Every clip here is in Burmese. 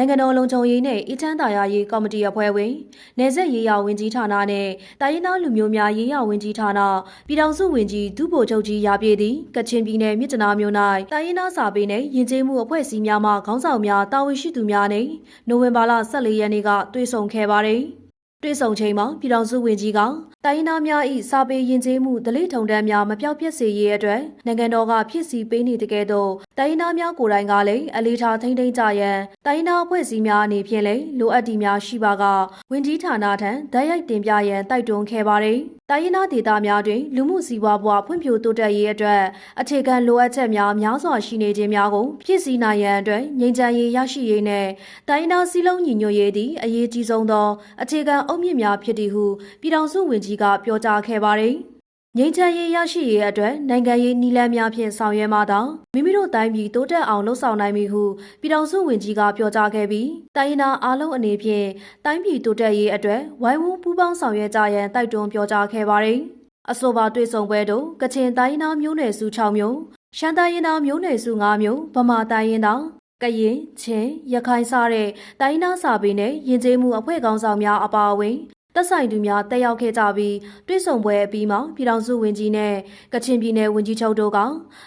နိုင်ငံတော်လုံခြုံရေးနဲ့အချမ်းသာယာရေးကော်မတီအဖွဲ့ဝင်နေဆက်ရေးရဝန်ကြီးဌာနနဲ့တိုင်းရင်းသားလူမျိုးများရေးရဝန်ကြီးဌာနပြည်ထောင်စုဝန်ကြီးဒုဗိုလ်ချုပ်ကြီးရာပြည့်သည်ကချင်ပြည်နယ်မြစ်တနာမြို့၌တိုင်းရင်းသားစာပေနဲ့ယဉ်ကျေးမှုအဖွဲ့အစည်းများမှခေါင်းဆောင်များတာဝန်ရှိသူများနဲ့နိုဝင်ဘာလ14ရက်နေ့ကတွေ့ဆုံခဲ့ပါတယ်။တွေ့ဆုံချိန်မှာပြည်ထောင်စုဝန်ကြီးကတိုင်းရင်းသားများ၏စာပေယဉ်ကျေးမှုဒလိထုံတန်းများမပြောက်ပြက်စေရေးအတွက်နိုင်ငံတော်ကဖြစ်စီပေးနေတဲ့ကဲ့သို့ တိုင်းရင်းသားများကိုယ်တိုင်ကလည်းအလေးထားထိမ့်သိမ်းကြရန်တိုင်းရင်းသားအဖွဲ့အစည်းများအနေဖြင့်လည်းလိုအပ်တီများရှိပါကဝန်ကြီးဌာနထံဓာတ်ရိုက်တင်ပြရန်တိုက်တွန်းခဲ့ပါတယ်။တိုင်းရင်းသားဒေသများတွင်လူမှုစီးပွားဘဝဖွံ့ဖြိုးတိုးတက်ရေးအတွက်အခြေခံလိုအပ်ချက်များများစွာရှိနေခြင်းများကိုဖြည့်ဆည်းနိုင်ရန်အတွက်ငြိမ်းချမ်းရေးရရှိရေးနဲ့တိုင်းရင်းသားစည်းလုံးညီညွတ်ရေးသည်အရေးကြီးဆုံးသောအခြေခံအုတ်မြစ်များဖြစ်သည်ဟုပြည်ထောင်စုဝန်ကြီးကပြောကြားခဲ့ပါတယ်။ ငြိမ်းချမ်းရေးရရှိရေးအတွက်နိုင်ငံရေးနည်းလမ်းများဖြင့်ဆောင်ရွက်မှသာမိမိတို့တိုင်းပြည်တိုးတက်အောင်လှုံ့ဆော်နိုင်မည်ဟုပြည်ထောင်စုဝန်ကြီးကပြောကြားခဲ့ပြီးတိုင်းရင်းသားအားလုံးအနေဖြင့်တိုင်းပြည်တိုးတက်ရေးအတွက်ဝိုင်းဝန်းပူးပေါင်းဆောင်ရွက်ကြရန်တိုက်တွန်းပြောကြားခဲ့ပါတယ်။အဆိုပါတွေ့ဆုံပွဲတို့ကချင်တိုင်းရင်းသားမျိုးနွယ်စု6မျိုးရှမ်းတိုင်းရင်းသားမျိုးနွယ်စု9မျိုးဗမာတိုင်းရင်းသားကရင်ချင်းရခိုင်စတဲ့တိုင်းရင်းသားစာပေနဲ့ယဉ်ကျေးမှုအဖွဲ့ခေါင်းဆောင်များအပါအဝင် တက်ဆိုင်သူများတက်ရောက်ခဲ့ကြပြီးတွစ်ဆုံပွဲအပြီးမှာပြည်ထောင်စုဝန်ကြီးနဲ့ကချင်ပြည်နယ်ဝန်ကြီးချုပ်တို့က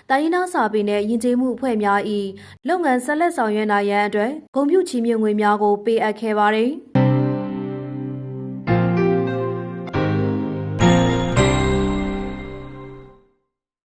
တိုင်းရင်းသားစာပေနဲ့ယဉ်ကျေးမှုအဖွဲ့များ၏လုပ်ငန်းဆက်လက်ဆောင်ရွက်နိုင်ရန်အတွက်ဂုဏ်ပြုချီးမြှင့်ငွေများကိုပေးအပ်ခဲ့ပါတယ်။